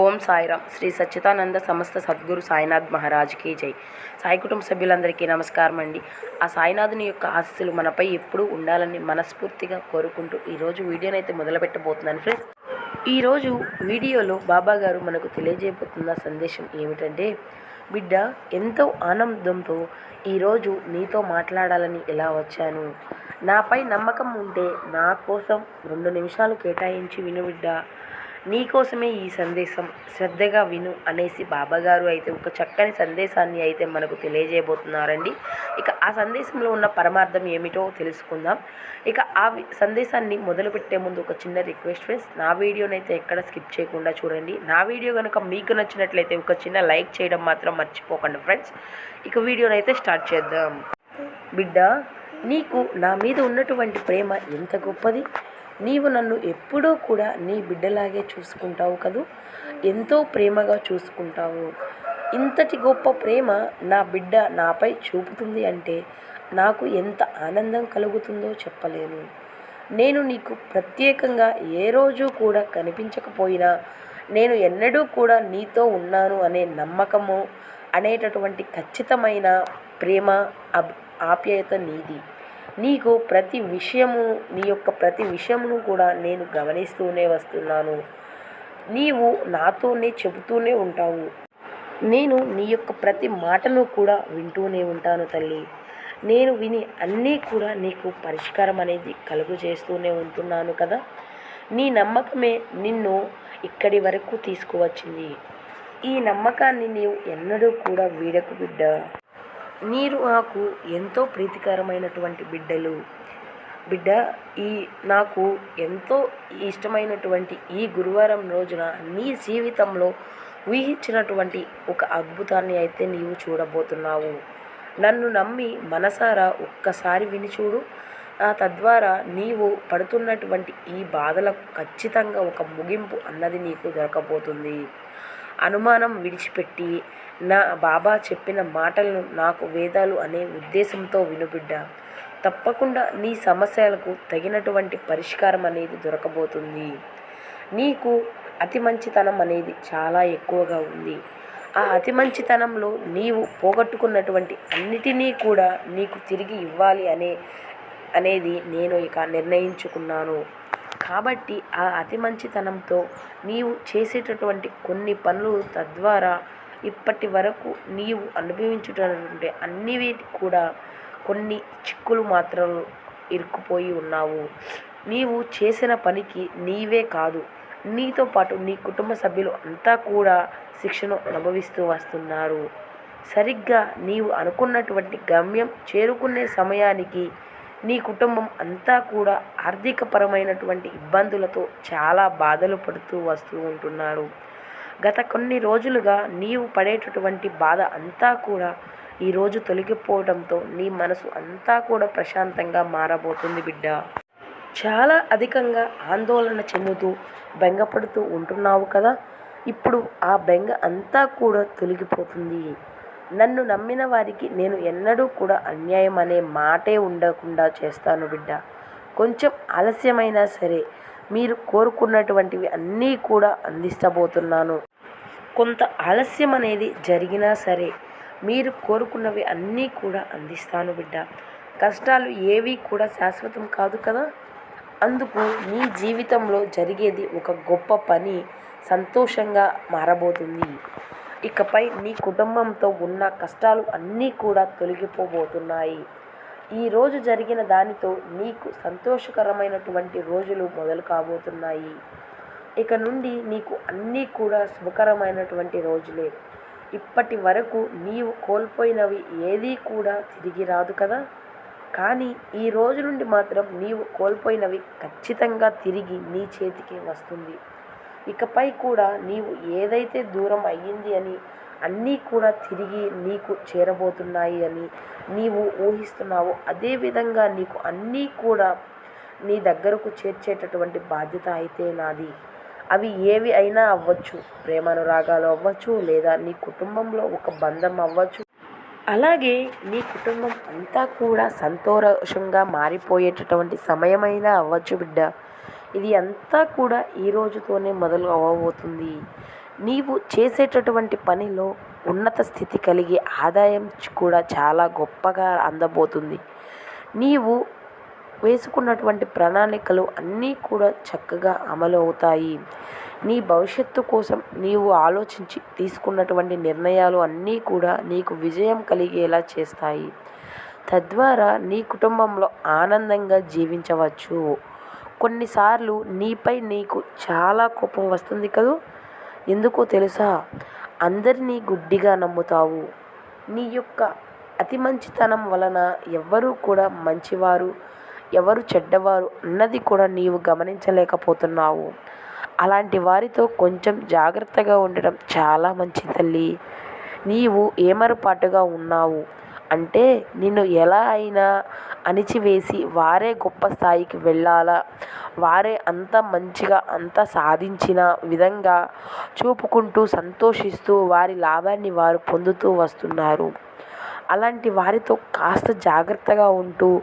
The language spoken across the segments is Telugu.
ఓం సాయిరామ్ శ్రీ సచ్చిదానంద సమస్త సద్గురు సాయినాథ్ మహారాజ్కి జై. సాయి కుటుంబ సభ్యులందరికీ నమస్కారం అండి. ఆ సాయినాథుని యొక్క ఆశస్సులు మనపై ఎప్పుడూ ఉండాలని మనస్ఫూర్తిగా కోరుకుంటూ ఈరోజు వీడియోనైతే మొదలుపెట్టబోతున్నాను ఫ్రెండ్స్. ఈరోజు వీడియోలో బాబా గారు మనకు తెలియజేయబోతున్న సందేశం ఏమిటంటే బిడ్డ ఎంతో ఆనందంతో ఈరోజు నీతో మాట్లాడాలని ఎలా వచ్చాను? నాపై నమ్మకం ఉంటే నా కోసం రెండు నిమిషాలు కేటాయించి విను బిడ్డ. నీకోసమే ఈ సందేశం శ్రద్ధగా విను అనేసి బాబాగారు అయితే ఒక చక్కని సందేశాన్ని అయితే మనకు తెలియజేయబోతున్నారండి. ఇక ఆ సందేశంలో ఉన్న పరమార్థం ఏమిటో తెలుసుకుందాం. ఇక ఆ సందేశాన్ని మొదలుపెట్టే ముందు ఒక చిన్న రిక్వెస్ట్ ఫ్రెండ్స్ నా వీడియోని అయితే ఎక్కడ స్కిప్ చేయకుండా చూడండి. నా వీడియో కనుక మీకు నచ్చినట్లయితే ఒక చిన్న లైక్ చేయడం మాత్రం మర్చిపోకండి ఫ్రెండ్స్. ఇక వీడియోని అయితే స్టార్ట్ చేద్దాం. బిడ్డ నీకు నా మీద ఉన్నటువంటి ప్రేమ ఎంత గొప్పది? నీవు నన్ను ఎప్పుడూ కూడా నీ బిడ్డలాగే చూసుకుంటావు కదూ? ఎంతో ప్రేమగా చూసుకుంటావు. ఇంతటి గొప్ప ప్రేమ నా బిడ్డ నాపై చూపుతుంది అంటే నాకు ఎంత ఆనందం కలుగుతుందో చెప్పలేను. నేను నీకు ప్రత్యేకంగా ఏ రోజు కూడా కనిపించకపోయినా నేను ఎన్నడూ కూడా నీతో ఉన్నాను అనే నమ్మకము అనేటటువంటి ఖచ్చితమైన ప్రేమ అబ్ ఆప్యాయత నీది. నీకు ప్రతి విషయము నీ యొక్క ప్రతి విషయమును కూడా నేను గమనిస్తూనే వస్తున్నాను. నీవు నాతోనే చెబుతూనే ఉంటావు. నేను నీ యొక్క ప్రతి మాటను కూడా వింటూనే ఉంటాను తల్లి. నేను విని అన్నీ కూడా నీకు పరిష్కారం అనేది కలుగు చేస్తూనే ఉంటున్నాను కదా. నీ నమ్మకమే నిన్ను ఇక్కడి వరకు తీసుకువచ్చింది. ఈ నమ్మకాన్ని నీవు ఎన్నడూ కూడా వీడకు బిడ్డ. మీరు నాకు ఎంతో ప్రీతికరమైనటువంటి బిడ్డలు. బిడ్డ ఈ నాకు ఎంతో ఇష్టమైనటువంటి ఈ గురువారం రోజున నీ జీవితంలో ఊహించినటువంటి ఒక అద్భుతాన్ని అయితే నీవు చూడబోతున్నావు. నన్ను నమ్మి మనసారా ఒక్కసారి విని చూడు. తద్వారా నీవు పడుతున్నటువంటి ఈ బాధలకు ఖచ్చితంగా ఒక ముగింపు అన్నది నీకు దొరకబోతుంది. అనుమానం విడిచిపెట్టి నా బాబా చెప్పిన మాటలను నాకు వేదాలు అనే ఉద్దేశంతో వినుబిడ్డ. తప్పకుండా నీ సమస్యలకు తగినటువంటి పరిష్కారం అనేది దొరకబోతుంది. నీకు అతి మంచితనం అనేది చాలా ఎక్కువగా ఉంది. ఆ అతి మంచితనంలో నీవు పోగొట్టుకున్నటువంటి అన్నిటినీ కూడా నీకు తిరిగి ఇవ్వాలి అనే అనేది నేను ఇక నిర్ణయించుకున్నాను. కాబట్టి ఆ అతి మంచితనంతో నీవు చేసేటటువంటి కొన్ని పనులు తద్వారా ఇప్పటి వరకు నీవు అనుభవించుటటువంటి అన్ని వీటి కూడా కొన్ని చిక్కులు మాత్రం ఇరుక్కుపోయి ఉన్నావు. నీవు చేసిన పనికి నీవే కాదు. నీతో పాటు నీ కుటుంబ సభ్యులు అంతా కూడా శిక్షను అనుభవిస్తూ వస్తున్నారు. సరిగ్గా నీవు అనుకున్నటువంటి గమ్యం చేరుకునే సమయానికి నీ కుటుంబం అంతా కూడా ఆర్థికపరమైనటువంటి ఇబ్బందులతో చాలా బాధలు పడుతూ వస్తూ ఉంటున్నారు. గత కొన్ని రోజులుగా నీవు పడేటటువంటి బాధ అంతా కూడా ఈరోజు తొలగిపోవడంతో నీ మనసు అంతా కూడా ప్రశాంతంగా మారబోతుంది బిడ్డ. చాలా అధికంగా ఆందోళన చెందుతూ బెంగపడుతూ ఉంటున్నావు కదా. ఇప్పుడు ఆ బెంగ అంతా కూడా తొలగిపోతుంది. నన్ను నమ్మిన వారికి నేను ఎన్నడూ కూడా అన్యాయం అనే మాటే ఉండకుండా చేస్తాను బిడ్డ. కొంచెం ఆలస్యమైనా సరే మీరు కోరుకున్నటువంటివి అన్నీ కూడా అందిస్తబోతున్నాను. కొంత ఆలస్యం అనేది జరిగినా సరే మీరు కోరుకున్నవి అన్నీ కూడా అందిస్తాను బిడ్డ. కష్టాలు ఏవి కూడా శాశ్వతం కాదు కదా? అందుకు మీ జీవితంలో జరిగేది ఒక గొప్ప పని సంతోషంగా మారబోతుంది. ఇకపై నీ కుటుంబంతో ఉన్న కష్టాలు అన్నీ కూడా తొలగిపోబోతున్నాయి. ఈ రోజు జరిగిన దానితో నీకు సంతోషకరమైనటువంటి రోజులు మొదలు కాబోతున్నాయి. ఇక నుండి నీకు అన్నీ కూడా శుభకరమైనటువంటి రోజులే. ఇప్పటి వరకు నీవు కోల్పోయినవి ఏదీ కూడా తిరిగి రాదు కదా? కానీ ఈ రోజు నుండి మాత్రం నీవు కోల్పోయినవి ఖచ్చితంగా తిరిగి నీ చేతికి వస్తుంది. ఇకపై కూడా నీవు ఏదైతే దూరం అయ్యింది అని అన్నీ కూడా తిరిగి నీకు చేరబోతున్నాయి అని నీవు ఊహిస్తున్నావో అదేవిధంగా నీకు అన్నీ కూడా నీ దగ్గరకు చేర్చేటటువంటి బాధ్యత అయితే నాది. అవి ఏవి అయినా అవ్వచ్చు ప్రేమానురాగాలు అవ్వచ్చు లేదా నీ కుటుంబంలో ఒక బంధం అవ్వచ్చు. అలాగే నీ కుటుంబం అంతా కూడా సంతోషంగా మారిపోయేటటువంటి సమయమైనా అవ్వచ్చు బిడ్డ. ఇది అంతా కూడా ఈ రోజుతోనే మొదలు అవ్వబోతుంది నీవు చేసేటటువంటి పనిలో ఉన్నత స్థితి కలిగి ఆదాయం కూడా చాలా గొప్పగా అందబోతుంది. నీవు వేసుకున్నటువంటి ప్రణాళికలు అన్నీ కూడా చక్కగా అమలు అవుతాయి నీ భవిష్యత్తు కోసం నీవు ఆలోచించి తీసుకున్నటువంటి నిర్ణయాలు అన్నీ కూడా నీకు విజయం కలిగేలా చేస్తాయి. తద్వారా నీ కుటుంబంలో ఆనందంగా జీవించవచ్చు. కొన్నిసార్లు నీపై నీకు చాలా కోపం వస్తుంది కదూ? ఎందుకో తెలుసా? అందరినీ గుడ్డిగా నమ్ముతావు. నీ యొక్క అతి మంచితనం వలన ఎవ్వరూ కూడా మంచివారు ఎవరు చెడ్డవారు అన్నది కూడా నీవు గమనించలేకపోతున్నావు. అలాంటి వారితో కొంచెం జాగ్రత్తగా ఉండడం చాలా మంచి తల్లి. నీవు ఏమరపాటుగా ఉన్నావు? అంటే నిన్ను ఎలా అయినా అణిచివేసి వారే గొప్ప స్థాయికి వెళ్ళాలా? వారే అంత మంచిగా అంత సాధించిన విధంగా చూపుకుంటూ సంతోషిస్తూ వారి లాభాన్ని వారు పొందుతూ వస్తున్నారు. అలాంటి వారితో కాస్త జాగ్రత్తగా ఉంటూ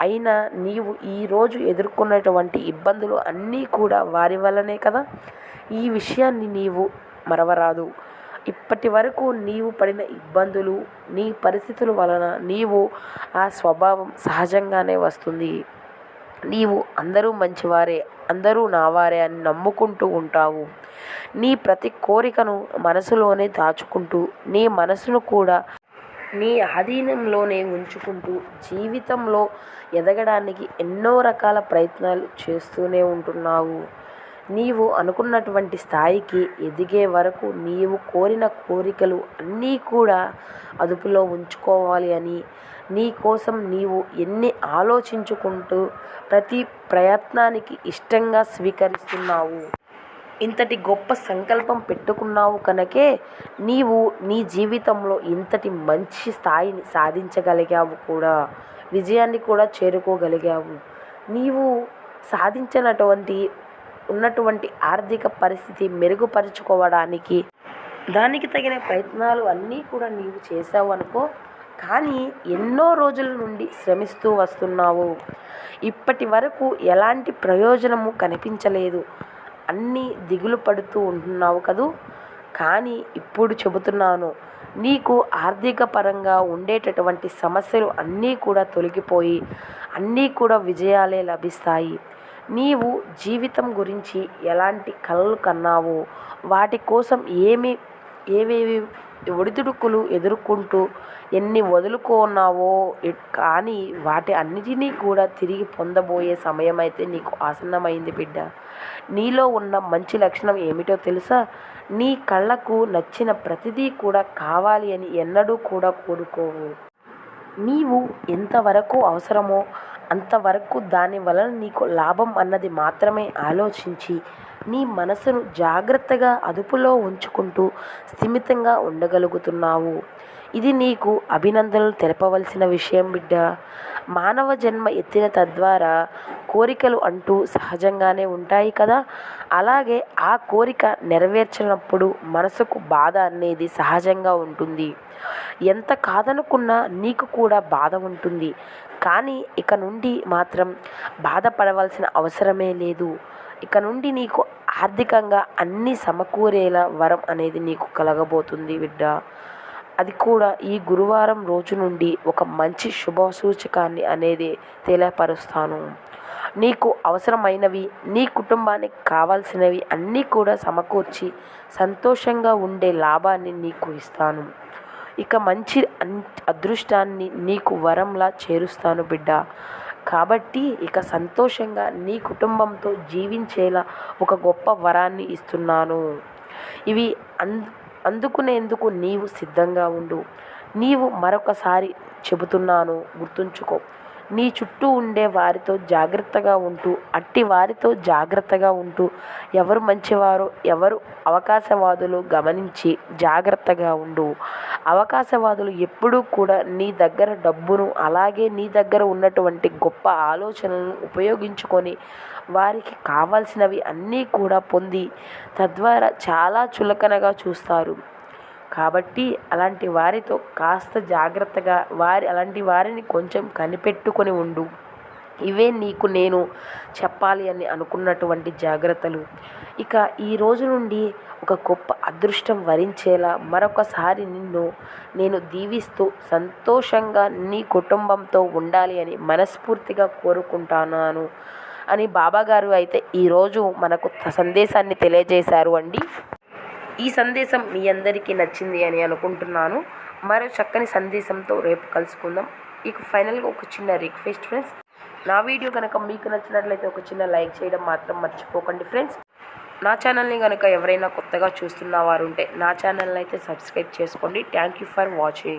అయినా నీవు ఈరోజు ఎదుర్కొన్నటువంటి ఇబ్బందులు అన్నీ కూడా వారి వల్లనే కదా? ఈ విషయాన్ని నీవు మరవరాదు. ఇప్పటి వరకు నీవు పడిన ఇబ్బందులు నీ పరిస్థితుల వలన నీవు ఆ స్వభావం సహజంగానే వస్తుంది. నీవు అందరూ మంచివారే అందరూ నావారే అని నమ్ముకుంటూ ఉంటావు. నీ ప్రతి కోరికను మనసులోనే దాచుకుంటూ నీ మనసును కూడా నీ ఆధీనంలోనే ఉంచుకుంటూ జీవితంలో ఎదగడానికి ఎన్నో రకాల ప్రయత్నాలు చేస్తూనే ఉంటున్నావు. నీవు అనుకున్నటువంటి స్థాయికి ఎదిగే వరకు నీవు కోరిన కోరికలు అన్నీ కూడా అదుపులో ఉంచుకోవాలి అని నీ కోసం నీవు ఎన్ని ఆలోచించుకుంటూ ప్రతి ప్రయత్నానికి ఇష్టంగా స్వీకరిస్తున్నావు. ఇంతటి గొప్ప సంకల్పం పెట్టుకున్నావు కనుకే నీవు నీ జీవితంలో ఇంతటి మంచి స్థాయిని సాధించగలిగావు కూడా. విజయాన్ని కూడా చేరుకోగలిగావు. నీవు సాధించినటువంటి ఉన్నటువంటి ఆర్థిక పరిస్థితి మెరుగుపరుచుకోవడానికి దానికి తగిన ప్రయత్నాలు అన్నీ కూడా నీవు చేసావు అనుకో. కానీ ఎన్నో రోజుల నుండి శ్రమిస్తూ వస్తున్నావు. ఇప్పటి వరకు ఎలాంటి ప్రయోజనము కనిపించలేదు. అన్నీ దిగులు పడుతూ ఉంటున్నావు కదూ. కానీ ఇప్పుడు చెబుతున్నాను నీకు ఆర్థిక పరంగా ఉండేటటువంటి సమస్యలు అన్నీ కూడా తొలగిపోయి అన్నీ కూడా విజయాలే లభిస్తాయి. నీవు జీవితం గురించి ఎలాంటి కలలు కన్నావో వాటి కోసం ఏమి ఏవేవి ఒడిదుడుకులు ఎదుర్కొంటూ ఎన్ని వదులుకున్నావో కానీ వాటి అన్నిటినీ కూడా తిరిగి పొందబోయే సమయం అయితే నీకు ఆసన్నమైంది బిడ్డ. నీలో ఉన్న మంచి లక్షణం ఏమిటో తెలుసా? నీ కళ్ళకు నచ్చిన ప్రతిదీ కూడా కావాలి అని ఎన్నడూ కూడా కోరుకోవు. నీవు ఎంతవరకు అవసరమో అంతవరకు దాని వలన నీకు లాభం అన్నది మాత్రమే ఆలోచించి నీ మనసును జాగ్రత్తగా అదుపులో ఉంచుకుంటూ స్థిమితంగా ఉండగలుగుతున్నావు. ఇది నీకు అభినందనలు తెలపవలసిన విషయం బిడ్డ. మానవ జన్మ ఎత్తిన తద్వారా కోరికలు అంటూ సహజంగానే ఉంటాయి కదా? అలాగే ఆ కోరిక నెరవేర్చినప్పుడు మనసుకు బాధ అనేది సహజంగా ఉంటుంది. ఎంత కాదనుకున్నా నీకు కూడా బాధ ఉంటుంది. కానీ ఇక నుండి మాత్రం బాధపడవలసిన అవసరమే లేదు. ఇక నుండి నీకు ఆర్థికంగా అన్నీ సమకూరేలా వరం అనేది నీకు కలగబోతుంది బిడ్డ. అది కూడా ఈ గురువారం రోజు నుండి ఒక మంచి శుభ సూచకాన్ని అనేది తెలియపరుస్తాను. నీకు అవసరమైనవి నీ కుటుంబానికి కావాల్సినవి అన్నీ కూడా సమకూర్చి సంతోషంగా ఉండే లాభాన్ని నీకు ఇస్తాను. ఇక మంచి అదృష్టాన్ని నీకు వరంలా చేరుస్తాను బిడ్డ. కాబట్టి ఇక సంతోషంగా నీ కుటుంబంతో జీవించేలా ఒక గొప్ప వరాన్ని ఇస్తున్నాను. ఇవి అందు అందుకునేందుకు నీవు సిద్ధంగా ఉండు. నీవు మరొకసారి చెబుతున్నాను గుర్తుంచుకో. నీ చుట్టూ ఉండే వారితో జాగ్రత్తగా ఉంటూ అట్టి వారితో జాగ్రత్తగా ఉంటూ ఎవరు మంచివారు ఎవరు అవకాశవాదులు గమనించి జాగ్రత్తగా ఉండు. అవకాశవాదులు ఎప్పుడూ కూడా నీ దగ్గర డబ్బును అలాగే నీ దగ్గర ఉన్నటువంటి గొప్ప ఆలోచనలను ఉపయోగించుకొని వారికి కావాల్సినవి అన్నీ కూడా పొంది తద్వారా చాలా చులకనగా చూస్తారు. కాబట్టి అలాంటి వారితో కాస్త జాగ్రత్తగా వారి అలాంటి వారిని కొంచెం కనిపెట్టుకొని ఉండు. ఇవే నీకు నేను చెప్పాలి అని అనుకున్నటువంటి జాగ్రత్తలు. ఇక ఈ రోజు నుండి ఒక గొప్ప అదృష్టం వరించేలా మరొకసారి నిన్ను నేను దీవిస్తూ సంతోషంగా నీ కుటుంబంతో ఉండాలి అని మనస్ఫూర్తిగా కోరుకుంటున్నాను. అని బాబాగారు అయితే ఈరోజు మనకు సందేశాన్ని తెలియజేశారు అండి. ఈ సందేశం మీ అందరికీ నచ్చింది అని అనుకుంటున్నాను. మరో చక్కని సందేశంతో రేపు కలుసుకుందాం. ఇక ఫైనల్గా ఒక చిన్న రిక్వెస్ట్ ఫ్రెండ్స్. నా వీడియో కనుక మీకు నచ్చినట్లయితే ఒక చిన్న లైక్ చేయడం మాత్రం మర్చిపోకండి ఫ్రెండ్స్. నా ఛానల్ని కనుక ఎవరైనా కొత్తగా చూస్తున్న వారు ఉంటే నా ఛానల్ని అయితే సబ్స్క్రైబ్ చేసుకోండి. Thank you for watching.